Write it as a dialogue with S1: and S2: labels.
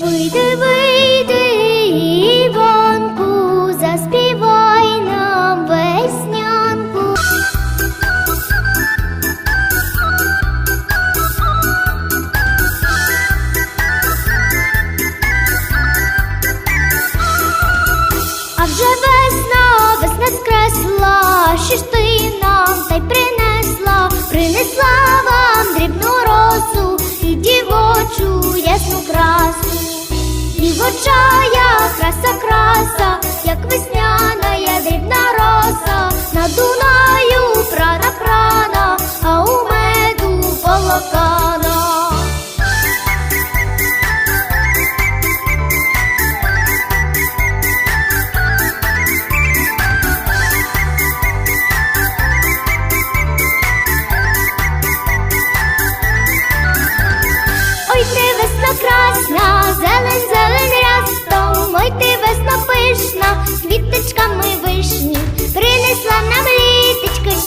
S1: Вийди, вийди, Іванку, заспівай нам веснянку. А вже весна, весна скресла, що ж ти ясну красу. Дівочая краса, краса, як весняна я дрібна роса, на Дунаю прана прана, а у меду полокана. пишна, з квіточками вишні.